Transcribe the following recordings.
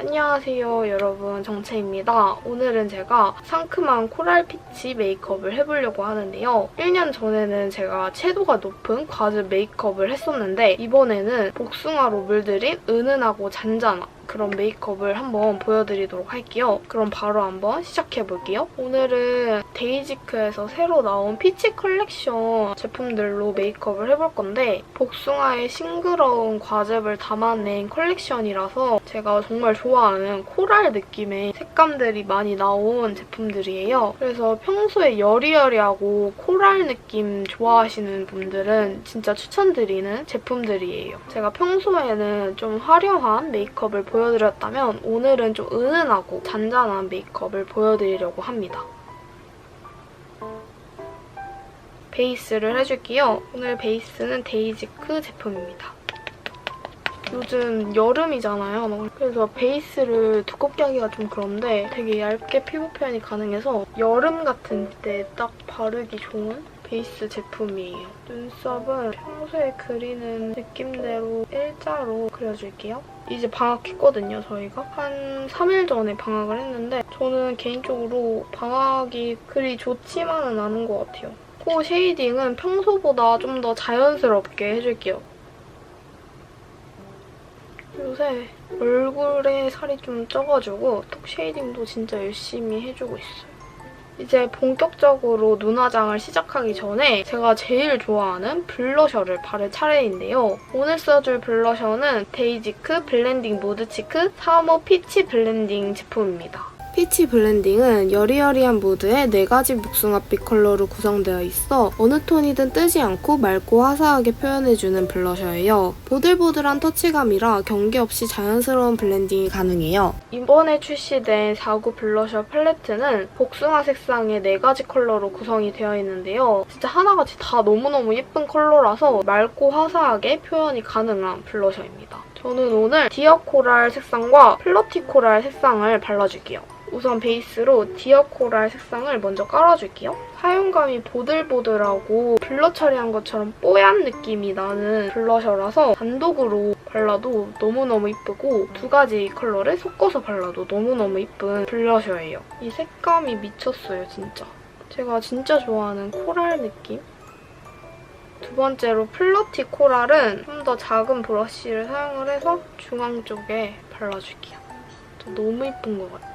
안녕하세요 여러분 정채입니다. 오늘은 제가 상큼한 코랄 피치 메이크업을 해보려고 하는데요. 1년 전에는 제가 채도가 높은 과즙 메이크업을 했었는데 이번에는 복숭아로 물들인 은은하고 잔잔한 그런 메이크업을 한번 보여드리도록 할게요. 그럼 바로 한번 시작해볼게요. 오늘은 데이지크에서 새로 나온 피치 컬렉션 제품들로 메이크업을 해볼 건데 복숭아의 싱그러운 과즙을 담아낸 컬렉션이라서 제가 정말 좋아하는 코랄 느낌의 색감들이 많이 나온 제품들이에요. 그래서 평소에 여리여리하고 코랄 느낌 좋아하시는 분들은 진짜 추천드리는 제품들이에요. 제가 평소에는 좀 화려한 메이크업을 보여 드렸다면 오늘은 좀 은은하고 잔잔한 메이크업을 보여드리려고 합니다. 베이스를 해줄게요. 오늘 베이스는 데이지크 제품입니다. 요즘 여름이잖아요. 그래서 베이스를 두껍게 하기가 좀 그런데 되게 얇게 피부 표현이 가능해서 여름 같은 때 딱 바르기 좋은 베이스 제품이에요. 눈썹은 평소에 그리는 느낌대로 일자로 그려줄게요. 이제 방학했거든요, 저희가. 한 3일 전에 방학을 했는데 저는 개인적으로 방학이 그리 좋지만은 않은 것 같아요. 코 쉐이딩은 평소보다 좀 더 자연스럽게 해줄게요. 요새 얼굴에 살이 좀 쪄가지고 턱 쉐이딩도 진짜 열심히 해주고 있어요. 이제 본격적으로 눈화장을 시작하기 전에 제가 제일 좋아하는 블러셔를 바를 차례인데요. 오늘 써줄 블러셔는 데이지크 블렌딩 무드치크 사모 피치 블렌딩 제품입니다. 피치 블렌딩은 여리여리한 무드의 4가지 복숭아빛 컬러로 구성되어 있어 어느 톤이든 뜨지 않고 맑고 화사하게 표현해주는 블러셔예요. 보들보들한 터치감이라 경계 없이 자연스러운 블렌딩이 가능해요. 이번에 출시된 4구 블러셔 팔레트는 복숭아 색상의 4가지 컬러로 구성이 되어 있는데요. 진짜 하나같이 다 너무너무 예쁜 컬러라서 맑고 화사하게 표현이 가능한 블러셔입니다. 저는 오늘 디어 코랄 색상과 플러티 코랄 색상을 발라줄게요. 우선 베이스로 디어 코랄 색상을 먼저 깔아줄게요. 사용감이 보들보들하고 블러 처리한 것처럼 뽀얀 느낌이 나는 블러셔라서 단독으로 발라도 너무너무 이쁘고 두 가지 컬러를 섞어서 발라도 너무너무 이쁜 블러셔예요. 이 색감이 미쳤어요, 진짜. 제가 진짜 좋아하는 코랄 느낌? 두 번째로 플러티 코랄은 좀 더 작은 브러쉬를 사용을 해서 중앙 쪽에 발라줄게요. 너무 이쁜 것 같아.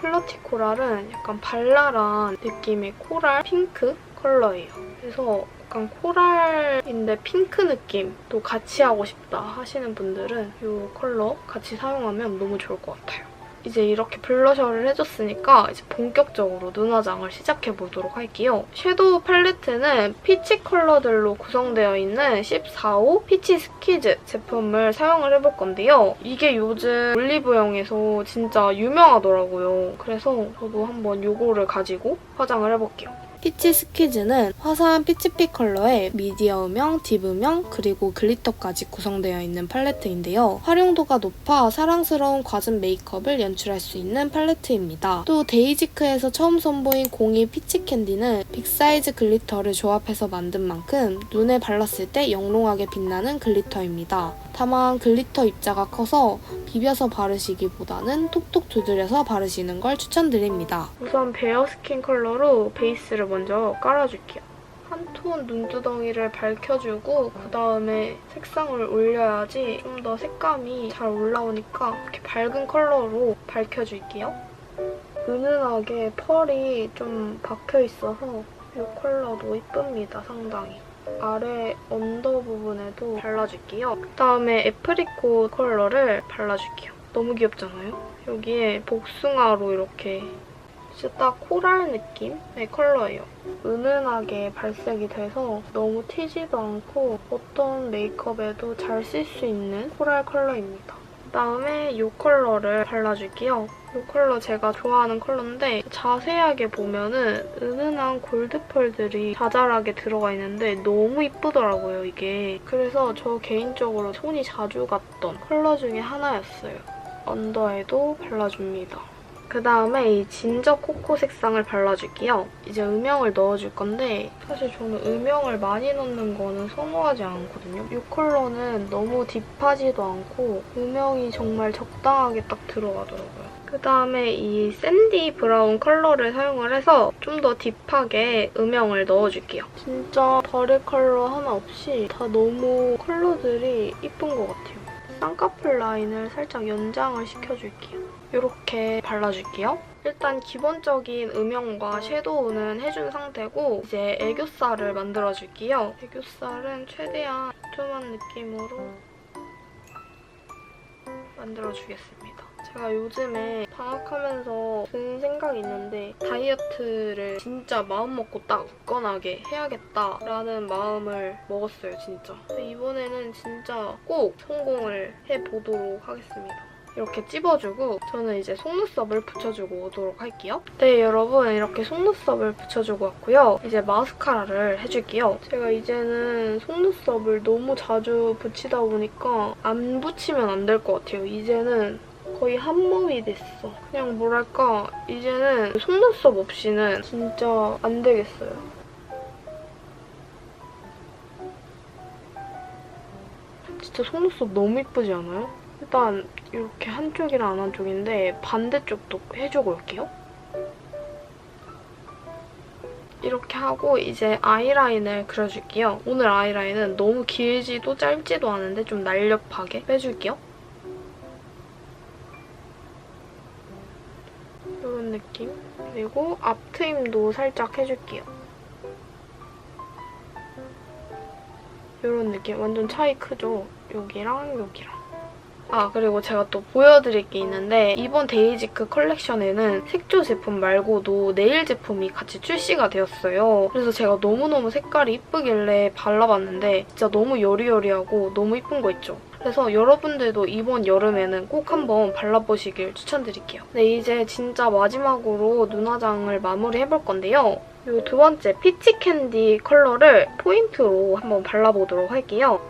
플러티 코랄은 약간 발랄한 느낌의 코랄 핑크 컬러예요. 그래서 약간 코랄인데 핑크 느낌도 같이 하고 싶다 하시는 분들은 이 컬러 같이 사용하면 너무 좋을 것 같아요. 이제 이렇게 블러셔를 해줬으니까 이제 본격적으로 눈화장을 시작해보도록 할게요. 섀도우 팔레트는 피치 컬러들로 구성되어 있는 14호 피치 스키즈 제품을 사용을 해볼 건데요. 이게 요즘 올리브영에서 진짜 유명하더라고요. 그래서 저도 한번 이거를 가지고 화장을 해볼게요. 피치 스키즈는 화사한 피치빛 컬러의 미디어음영, 딥음영, 그리고 글리터까지 구성되어 있는 팔레트인데요. 활용도가 높아 사랑스러운 과즙 메이크업을 연출할 수 있는 팔레트입니다. 또 데이지크에서 처음 선보인 02 피치 캔디는 빅사이즈 글리터를 조합해서 만든 만큼 눈에 발랐을 때 영롱하게 빛나는 글리터입니다. 다만 글리터 입자가 커서 비벼서 바르시기보다는 톡톡 두드려서 바르시는 걸 추천드립니다. 우선 베어 스킨 컬러로 베이스를 먼저 깔아줄게요. 한 톤 눈두덩이를 밝혀주고 그 다음에 색상을 올려야지 좀 더 색감이 잘 올라오니까 이렇게 밝은 컬러로 밝혀줄게요. 은은하게 펄이 좀 박혀있어서 이 컬러도 이쁩니다, 상당히. 아래 언더 부분에도 발라줄게요. 그다음에 애프리코 컬러를 발라줄게요. 너무 귀엽잖아요? 여기에 복숭아로 이렇게 진짜 딱 코랄 느낌의 컬러예요. 은은하게 발색이 돼서 너무 튀지도 않고 어떤 메이크업에도 잘 쓸 수 있는 코랄 컬러입니다. 그다음에 이 컬러를 발라줄게요. 이 컬러 제가 좋아하는 컬러인데 자세하게 보면은 은은한 골드 펄들이 자잘하게 들어가 있는데 너무 이쁘더라고요, 이게. 그래서 저 개인적으로 손이 자주 갔던 컬러 중에 하나였어요. 언더에도 발라줍니다. 그 다음에 이 진저 코코 색상을 발라줄게요. 이제 음영을 넣어줄 건데 사실 저는 음영을 많이 넣는 거는 선호하지 않거든요. 이 컬러는 너무 딥하지도 않고 음영이 정말 적당하게 딱 들어가더라고요. 그 다음에 이 샌디 브라운 컬러를 사용을 해서 좀 더 딥하게 음영을 넣어줄게요. 진짜 다른 컬러 하나 없이 다 너무 컬러들이 이쁜 것 같아요. 쌍꺼풀 라인을 살짝 연장을 시켜줄게요. 이렇게 발라줄게요. 일단 기본적인 음영과 섀도우는 해준 상태고 이제 애교살을 만들어줄게요. 애교살은 최대한 투명한 느낌으로 만들어주겠습니다. 제가 요즘에 방학하면서 든 생각이 있는데 다이어트를 진짜 마음먹고 딱 굳건하게 해야겠다라는 마음을 먹었어요, 진짜. 이번에는 진짜 꼭 성공을 해보도록 하겠습니다. 이렇게 찝어주고 저는 이제 속눈썹을 붙여주고 오도록 할게요. 네, 여러분 이렇게 속눈썹을 붙여주고 왔고요. 이제 마스카라를 해줄게요. 제가 이제는 속눈썹을 너무 자주 붙이다 보니까 안 붙이면 안 될 것 같아요. 이제는 거의 한 몸이 됐어. 그냥 뭐랄까 이제는 속눈썹 없이는 진짜 안 되겠어요. 진짜 속눈썹 너무 이쁘지 않아요? 일단 이렇게 한쪽이랑 안 한쪽인데 반대쪽도 해주고 올게요. 이렇게 하고 이제 아이라인을 그려줄게요. 오늘 아이라인은 너무 길지도 짧지도 않은데 좀 날렵하게 빼줄게요. 이런 느낌. 그리고 앞트임도 살짝 해줄게요. 이런 느낌. 완전 차이 크죠? 여기랑 여기랑. 아 그리고 제가 또 보여드릴 게 있는데 이번 데이지크 컬렉션에는 색조 제품 말고도 네일 제품이 같이 출시가 되었어요. 그래서 제가 너무너무 색깔이 이쁘길래 발라봤는데 진짜 너무 여리여리하고 너무 이쁜 거 있죠? 그래서 여러분들도 이번 여름에는 꼭 한번 발라보시길 추천드릴게요. 네, 이제 진짜 마지막으로 눈화장을 마무리해볼 건데요. 이 두 번째 피치 캔디 컬러를 포인트로 한번 발라보도록 할게요.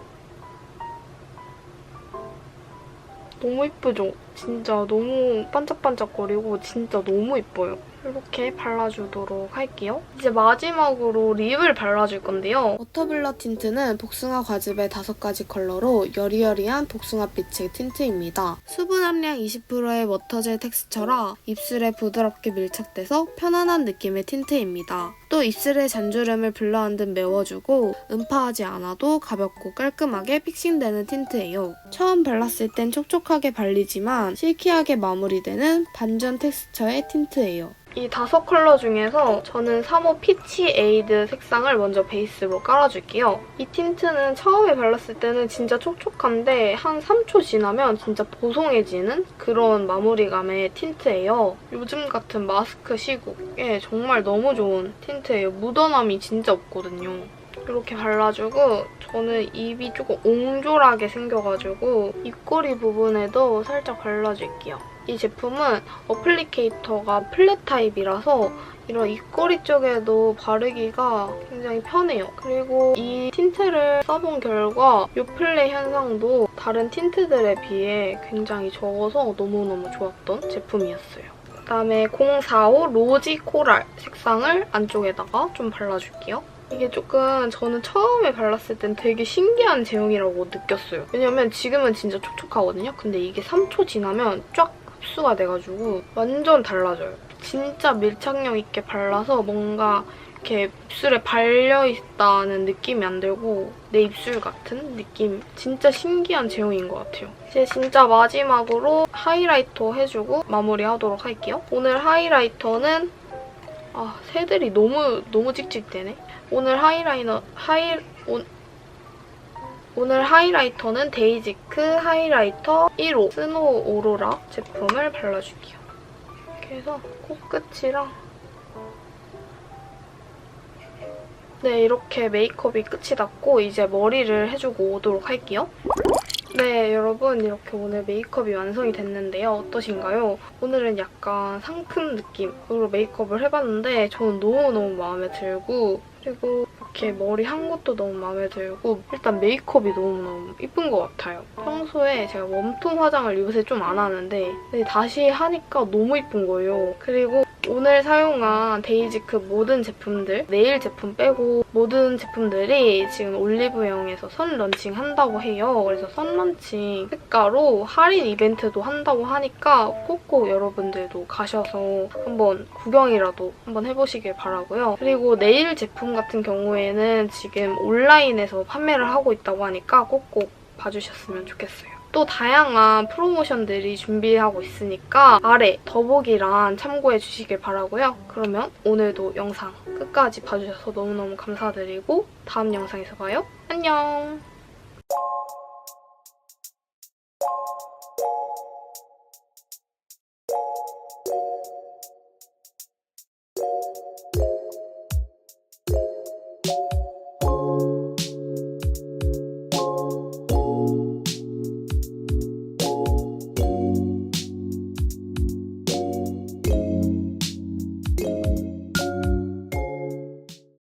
너무 이쁘죠? 진짜 너무 반짝반짝거리고 진짜 너무 이뻐요. 이렇게 발라주도록 할게요. 이제 마지막으로 립을 발라줄 건데요. 워터블러 틴트는 복숭아 과즙의 다섯 가지 컬러로 여리여리한 복숭아빛의 틴트입니다. 수분 함량 20%의 워터젤 텍스처라 입술에 부드럽게 밀착돼서 편안한 느낌의 틴트입니다. 또 입술의 잔주름을 불러한 듯 메워주고 음파하지 않아도 가볍고 깔끔하게 픽싱되는 틴트예요. 처음 발랐을 땐 촉촉하게 발리지만 실키하게 마무리되는 반전 텍스처의 틴트예요. 이 다섯 컬러 중에서 저는 3호 피치 에이드 색상을 먼저 베이스로 깔아줄게요. 이 틴트는 처음에 발랐을 때는 진짜 촉촉한데 한 3초 지나면 진짜 보송해지는 그런 마무리감의 틴트예요. 요즘 같은 마스크 시국에 정말 너무 좋은 틴트예요. 묻어남이 진짜 없거든요. 이렇게 발라주고 저는 입이 조금 옹졸하게 생겨가지고 입꼬리 부분에도 살짝 발라줄게요. 이 제품은 어플리케이터가 플랫 타입이라서 이런 입꼬리 쪽에도 바르기가 굉장히 편해요. 그리고 이 틴트를 써본 결과 요플레 현상도 다른 틴트들에 비해 굉장히 적어서 너무너무 좋았던 제품이었어요. 그다음에 045 로지 코랄 색상을 안쪽에다가 좀 발라줄게요. 이게 조금 저는 처음에 발랐을 땐 되게 신기한 제형이라고 느꼈어요. 왜냐면 지금은 진짜 촉촉하거든요. 근데 이게 3초 지나면 쫙 흡수가 돼가지고 완전 달라져요. 진짜 밀착력 있게 발라서 뭔가 이렇게 입술에 발려있다는 느낌이 안 들고 내 입술 같은 느낌. 진짜 신기한 제형인 것 같아요. 이제 진짜 마지막으로 하이라이터 해주고 마무리하도록 할게요. 오늘 하이라이터는 아 새들이 너무 너무 찍찍대네. 오늘 하이라이너 하이 오, 오늘 하이라이터는 데이지크 하이라이터 1호 스노우 오로라 제품을 발라줄게요. 이렇게 해서 코끝이랑 네, 이렇게 메이크업이 끝이 났고 이제 머리를 해주고 오도록 할게요. 네, 여러분 이렇게 오늘 메이크업이 완성이 됐는데요. 어떠신가요? 오늘은 약간 상큼 느낌으로 메이크업을 해봤는데 저는 너무너무 마음에 들고 그리고 이렇게 머리 한 것도 너무 마음에 들고 일단 메이크업이 너무너무 이쁜 것 같아요. 평소에 제가 웜톤 화장을 요새 좀 안 하는데 다시 하니까 너무 이쁜 거예요. 그리고 오늘 사용한 데이지크 모든 제품들, 네일 제품 빼고 모든 제품들이 지금 올리브영에서 선 런칭 한다고 해요. 그래서 선 런칭 특가로 할인 이벤트도 한다고 하니까 꼭꼭 여러분들도 가셔서 한번 구경이라도 한번 해보시길 바라고요. 그리고 네일 제품 같은 경우에는 지금 온라인에서 판매를 하고 있다고 하니까 꼭꼭 봐주셨으면 좋겠어요. 또 다양한 프로모션들이 준비하고 있으니까 아래 더보기란 참고해 주시길 바라고요. 그러면 오늘도 영상 끝까지 봐주셔서 너무너무 감사드리고 다음 영상에서 봐요. 안녕!